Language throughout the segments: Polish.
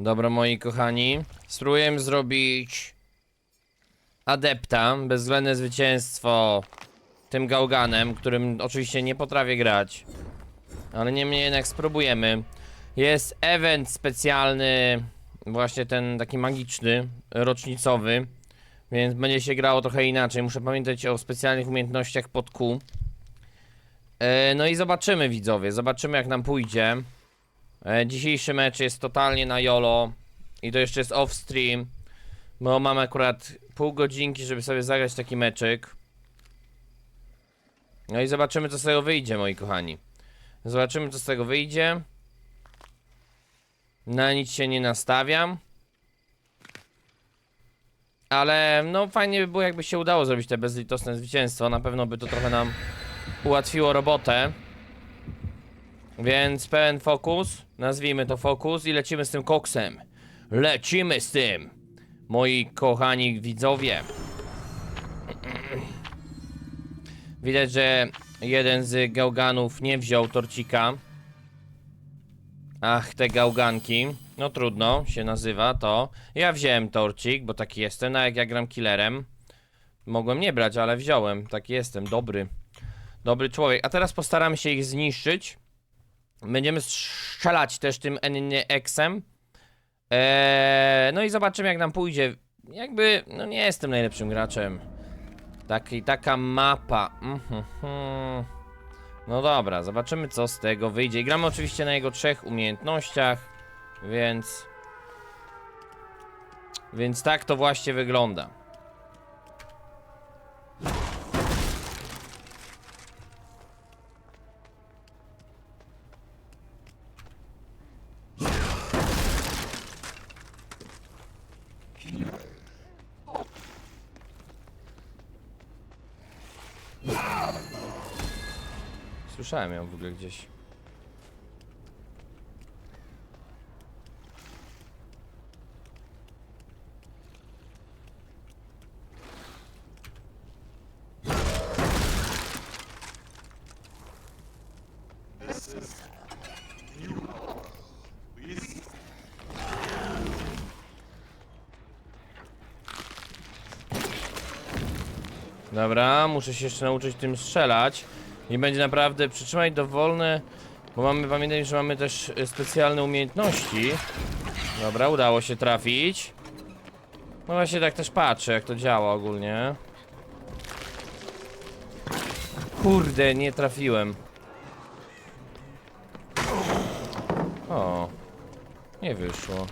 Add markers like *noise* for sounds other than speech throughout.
Dobra, moi kochani. Spróbujemy zrobić adepta, bezwzględne zwycięstwo tym gałganem, którym oczywiście nie potrafię grać. Ale niemniej jednak spróbujemy. Jest event specjalny, właśnie ten taki magiczny, rocznicowy, więc będzie się grało trochę inaczej. Muszę pamiętać o specjalnych umiejętnościach pod Q. E, no i zobaczymy widzowie, zobaczymy jak nam pójdzie. E, dzisiejszy mecz jest totalnie na YOLO i to jeszcze jest off stream, bo mam akurat pół godzinki, żeby sobie zagrać taki meczyk. No i zobaczymy co z tego wyjdzie, moi kochani. Zobaczymy co z tego wyjdzie. Na nic się nie nastawiam. Ale no fajnie by było jakby się udało zrobić te bezlitosne zwycięstwo. Na pewno by to trochę nam ułatwiło robotę. Więc pełen fokus, nazwijmy to fokus i lecimy z tym koksem. Lecimy z tym, moi kochani widzowie. Widać, że jeden z gałganów nie wziął torcika. Ach, te gałganki. No trudno, się nazywa to. Ja wziąłem torcik, bo taki jestem, no jak ja gram killerem. Mogłem nie brać, ale wziąłem. Taki jestem, dobry. Dobry człowiek. A teraz postaramy się ich zniszczyć. Będziemy strzelać też tym NX-em. Eee, no i zobaczymy jak nam pójdzie. Jakby, no nie jestem najlepszym graczem. Taki, taka mapa. Mhm. No dobra, zobaczymy co z tego wyjdzie. I gramy oczywiście na jego trzech umiejętnościach, więc... Więc tak to właśnie wygląda. Słyszałem ją w ogóle gdzieś. Dobra, muszę się jeszcze nauczyć tym strzelać. I będzie naprawdę przytrzymać dowolne, bo mamy, pamiętaj, że mamy też y, specjalne umiejętności. Dobra, udało się trafić. No właśnie tak też patrzę, jak to działa ogólnie. Kurde, nie trafiłem. O, nie wyszło.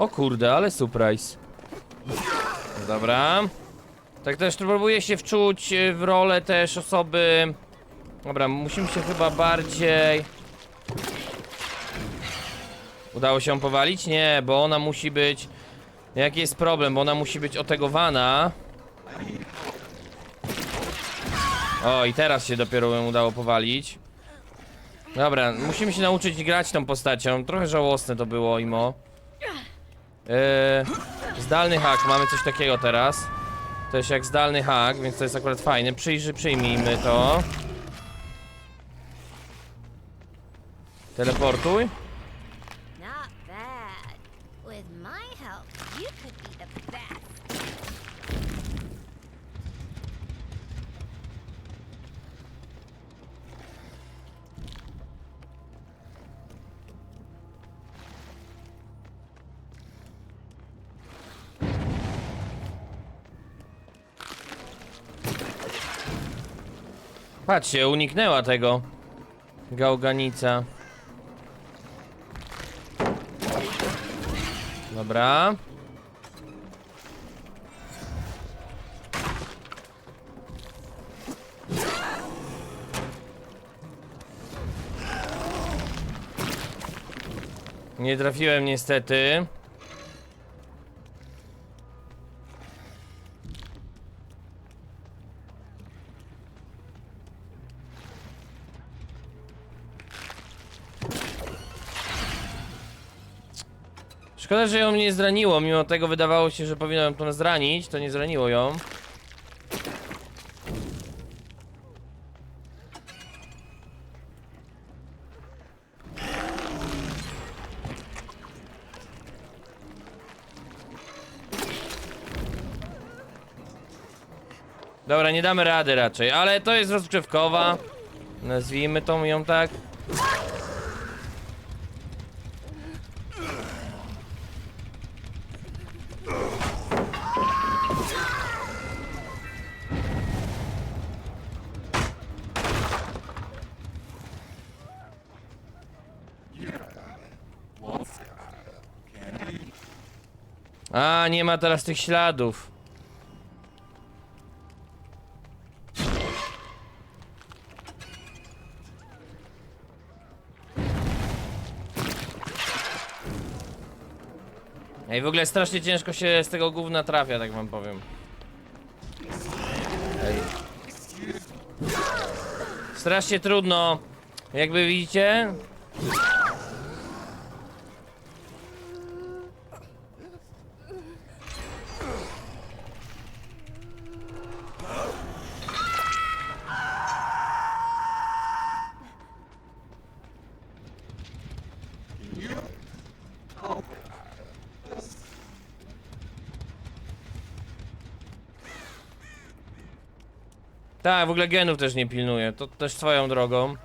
O kurde, ale surprise. Dobra. Tak też próbuję się wczuć e, w rolę też osoby. Dobra, musimy się chyba bardziej. Udało się ją powalić? Nie, bo ona musi być. Jaki jest problem? Bo ona musi być otegowana. O, i teraz się dopiero ją udało powalić. Dobra, musimy się nauczyć grać tą postacią. Trochę żałosne to było, Imo. Yy, zdalny hak, mamy coś takiego teraz. To jest jak zdalny hak, więc to jest akurat fajne. Przyjrzy, przyjmijmy to. Teleportuj. Not bad. With my help, you could be the best. Patrzcie, uniknęła tego. Gałganica. Dobra. Nie trafiłem niestety. Szkoda, że ją nie zraniło, mimo tego wydawało się, że powinno ją to zranić, to nie zraniło ją. Dobra, nie damy rady raczej, ale to jest rozgrzewkowa. Nazwijmy tą ją tak. Ma teraz tych śladów. Ej, w ogóle strasznie ciężko się z tego gówna trafia, tak wam powiem. Ej. Strasznie trudno. Jakby widzicie. Tak, w ogóle genów też nie pilnuję. To też swoją drogą.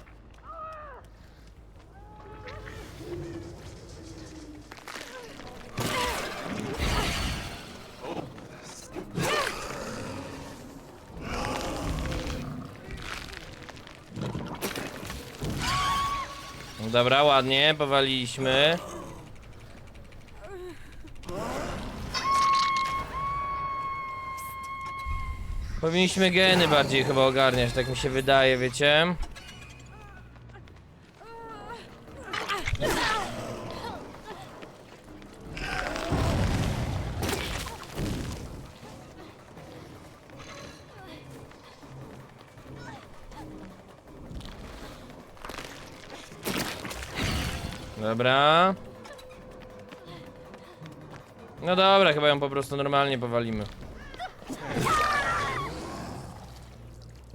Dobra, ładnie, powaliliśmy. Powinniśmy geny bardziej chyba ogarniać, tak mi się wydaje, wiecie? Dobra. No dobra, chyba ją po prostu normalnie powalimy.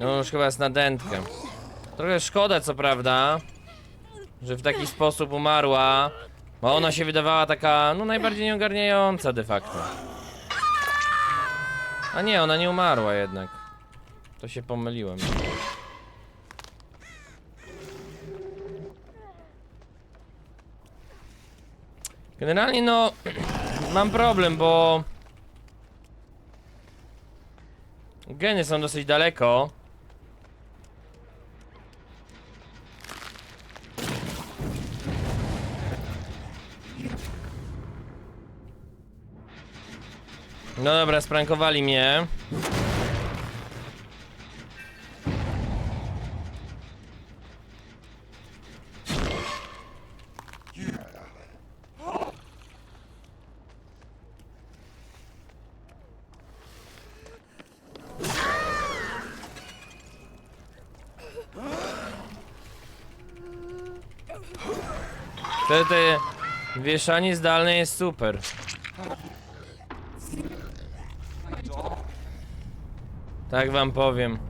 No już chyba jest na dętkę. Trochę szkoda co prawda, że w taki sposób umarła. Bo ona się wydawała taka, no najbardziej nieogarniająca de facto. A nie, ona nie umarła jednak. To się pomyliłem. Generalnie no, *clears throat* mam problem, bo... Geny są dosyć daleko. No dobra, sprankowali mnie. Te, te wieszanie zdalne jest super. Tak wam powiem.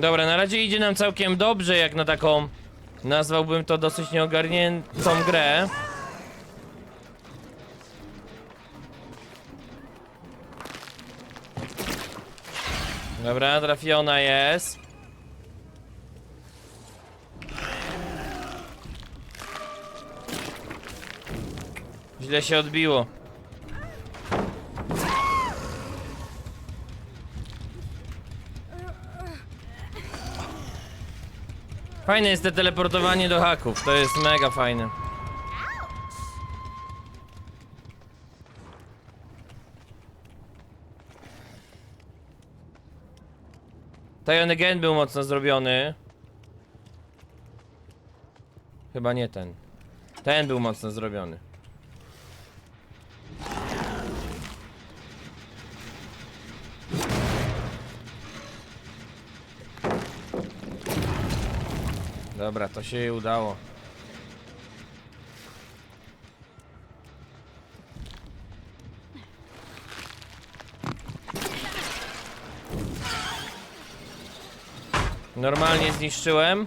Dobra, na razie idzie nam całkiem dobrze, jak na taką, nazwałbym to dosyć nieogarniętą grę. Dobra, trafiona jest. Źle się odbiło. Fajne jest te teleportowanie do haków, to jest mega fajne. Ten again był mocno zrobiony. Chyba nie ten. Ten był mocno zrobiony. Dobra, to się jej udało. Normalnie zniszczyłem.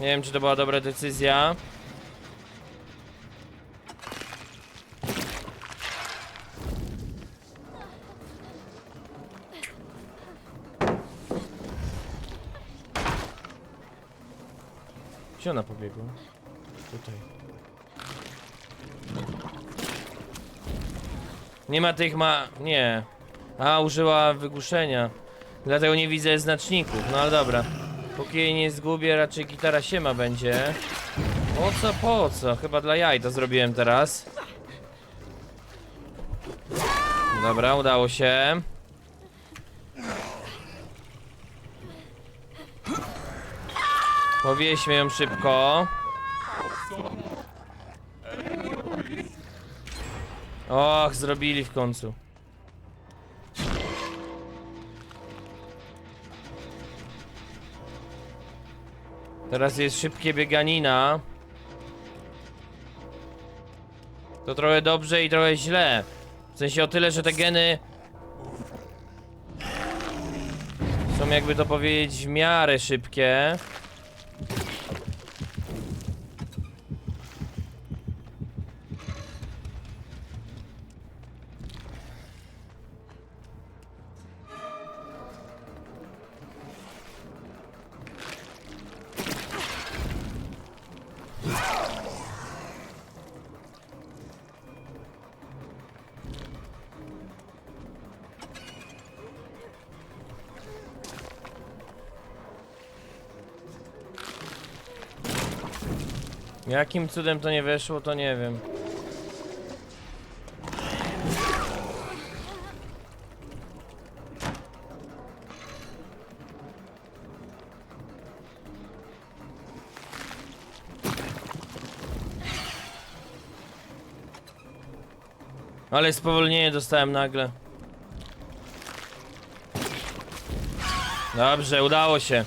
Nie wiem, czy to była dobra decyzja. Gdzie ona pobiegła? Tutaj. Nie ma tych ma... nie. A, użyła wygłuszenia. Dlatego nie widzę znaczników, no ale dobra. Póki jej nie zgubię, raczej gitara siema będzie. Po co, po co? Chyba dla jaj to zrobiłem teraz. Dobra, udało się. Powieźmy ją szybko. Och, zrobili w końcu. Teraz jest szybkie bieganina. To trochę dobrze i trochę źle. W sensie o tyle, że te geny są jakby to powiedzieć w miarę szybkie. Jakim cudem to nie weszło, to nie wiem. Ale spowolnienie dostałem nagle. Dobrze, udało się.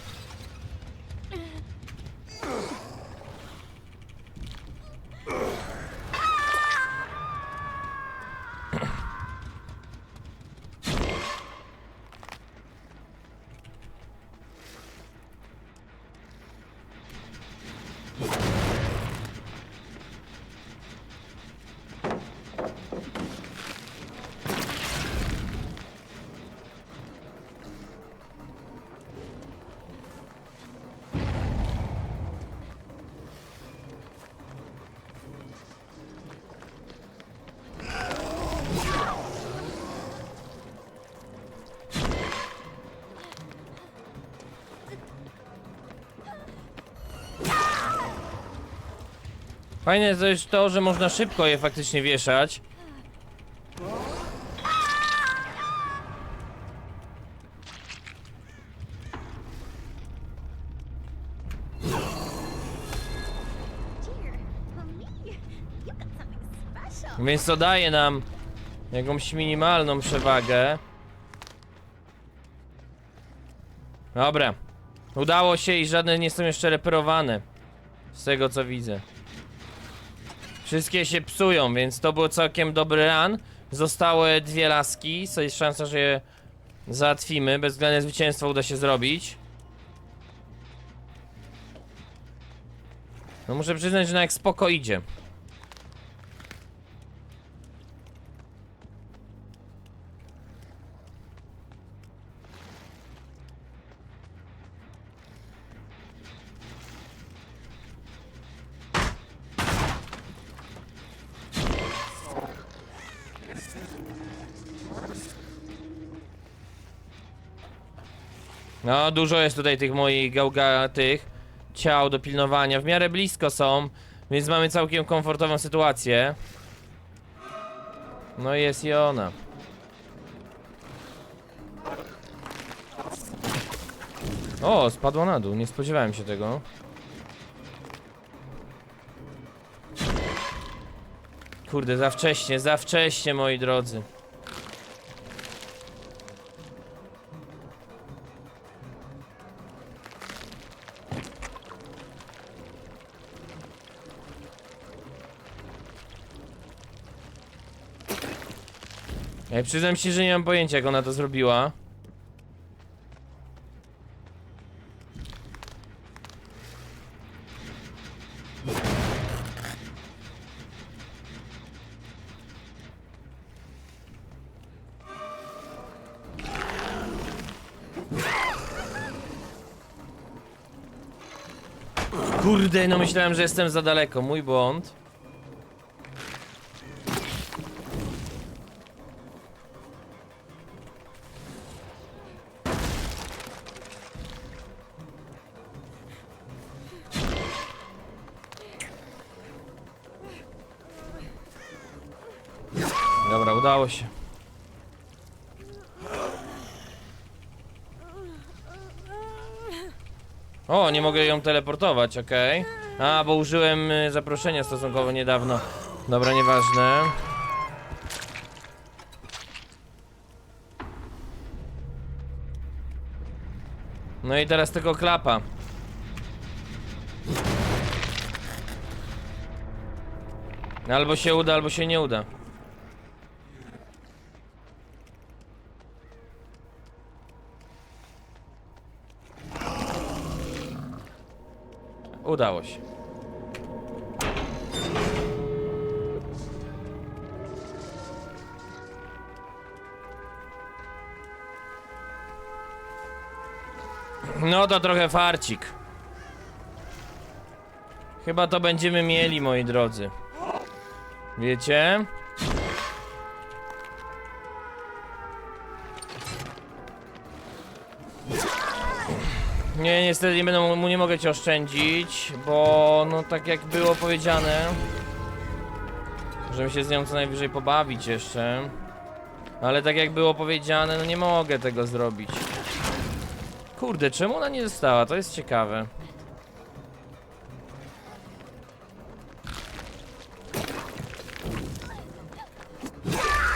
Fajne jest to, że można szybko je faktycznie wieszać. Więc to daje nam jakąś minimalną przewagę. Dobra. Udało się i żadne nie są jeszcze reperowane. Z tego co widzę. Wszystkie się psują, więc to był całkiem dobry run. Zostały dwie laski, co jest szansa, że je załatwimy. Bezwzględne zwycięstwo uda się zrobić. No muszę przyznać, że na jak spoko idzie. No, dużo jest tutaj tych moich gałgatych ciał do pilnowania. W miarę blisko są, więc mamy całkiem komfortową sytuację. No jest i ona. O, spadła na dół, nie spodziewałem się tego. Kurde, za wcześnie, za wcześnie, moi drodzy. Ja przyznam się, że nie mam pojęcia jak ona to zrobiła. Kurde, no myślałem, że jestem za daleko. Mój błąd. Udało się. O, nie mogę ją teleportować, okej. A, bo użyłem y, zaproszenia stosunkowo niedawno. Dobra, nieważne. No i teraz tylko klapa. Albo się uda, albo się nie uda. Udało się. No to trochę farcik. Chyba to będziemy mieli, moi drodzy. Wiecie? Nie, niestety nie będę mu nie mogę cię oszczędzić, bo no tak jak było powiedziane, żebym się z nią co najwyżej pobawić jeszcze. Ale tak jak było powiedziane, no nie mogę tego zrobić. Kurde, czemu ona nie została? To jest ciekawe.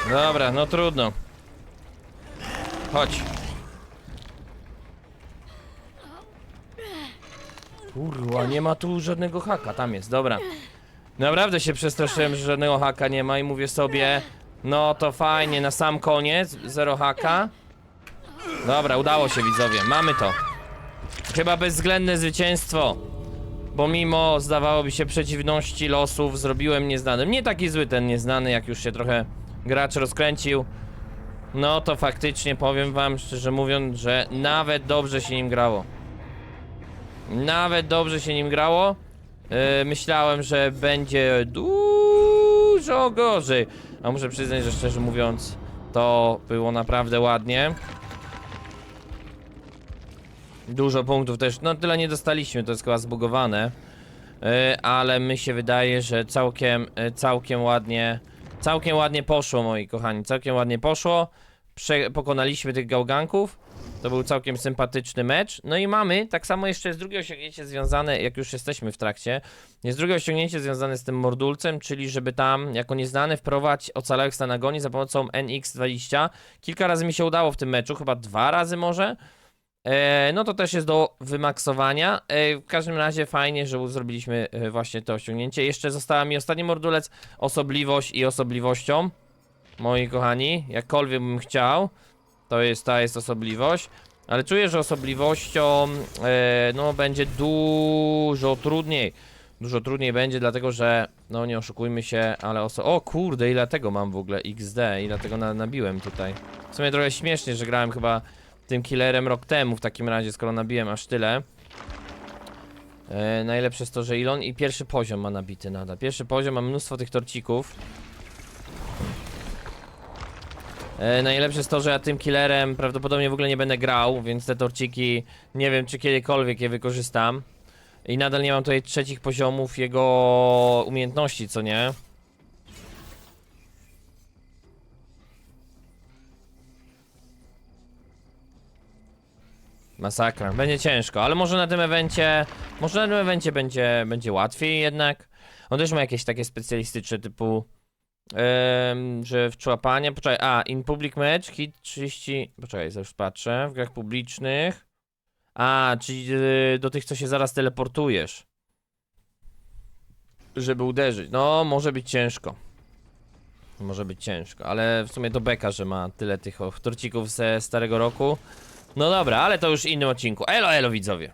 Dobra, no trudno. Chodź. Kurwa, nie ma tu żadnego haka, tam jest, dobra. Naprawdę się przestraszyłem, że żadnego haka nie ma i mówię sobie, no to fajnie, na sam koniec, zero haka. Dobra, udało się widzowie, mamy to. Chyba bezwzględne zwycięstwo. Bo mimo, zdawałoby się, przeciwności losów, zrobiłem nieznanym. Nie taki zły ten nieznany, jak już się trochę gracz rozkręcił. No to faktycznie powiem wam, szczerze mówiąc, że nawet dobrze się nim grało. Nawet dobrze się nim grało. Yy, myślałem, że będzie dużo gorzej. A muszę przyznać, że szczerze mówiąc, to było naprawdę ładnie. Dużo punktów też, no tyle nie dostaliśmy, to jest chyba zbugowane. Yy, ale mi się wydaje, że całkiem, yy, całkiem ładnie, całkiem ładnie poszło, moi kochani, całkiem ładnie poszło. Prze pokonaliśmy tych gałganków. To był całkiem sympatyczny mecz. No i mamy, tak samo jeszcze jest drugie osiągnięcie związane, jak już jesteśmy w trakcie, jest drugie osiągnięcie związane z tym mordulcem, czyli żeby tam jako nieznany wprowadzić ocalałych stan agonii za pomocą NX20. Kilka razy mi się udało w tym meczu, chyba dwa razy może. E, no to też jest do wymaksowania. E, w każdym razie fajnie, że zrobiliśmy e, właśnie to osiągnięcie. Jeszcze została mi ostatni mordulec, osobliwość i osobliwością. Moi kochani, jakkolwiek bym chciał, to jest ta jest osobliwość. Ale czuję, że osobliwością e, no będzie dużo trudniej. Dużo trudniej będzie, dlatego że, no nie oszukujmy się, ale oso... O kurde, ile tego mam w ogóle, XD, ile tego na, nabiłem tutaj. W sumie trochę śmiesznie, że grałem chyba tym killerem rok temu w takim razie, skoro nabiłem aż tyle. E, najlepsze jest to, że Ilon i pierwszy poziom ma nabity nadal. Pierwszy poziom ma mnóstwo tych torcików. E, najlepsze jest to, że ja tym killerem prawdopodobnie w ogóle nie będę grał, więc te torciki nie wiem czy kiedykolwiek je wykorzystam. I nadal nie mam tutaj trzecich poziomów jego umiejętności, co nie? Masakra, będzie ciężko, ale może na tym evencie, może na tym evencie będzie, będzie łatwiej jednak. On też ma jakieś takie specjalistyczne typu Że w poczekaj, a, in public match, hit 30, poczekaj, już patrzę, w grach publicznych, a, czyli y, do tych, co się zaraz teleportujesz, żeby uderzyć, no, może być ciężko, Może być ciężko, ale w sumie to beka, że ma tyle tych torcików ze starego roku. No dobra, ale to już w innym odcinku. Elo, elo widzowie.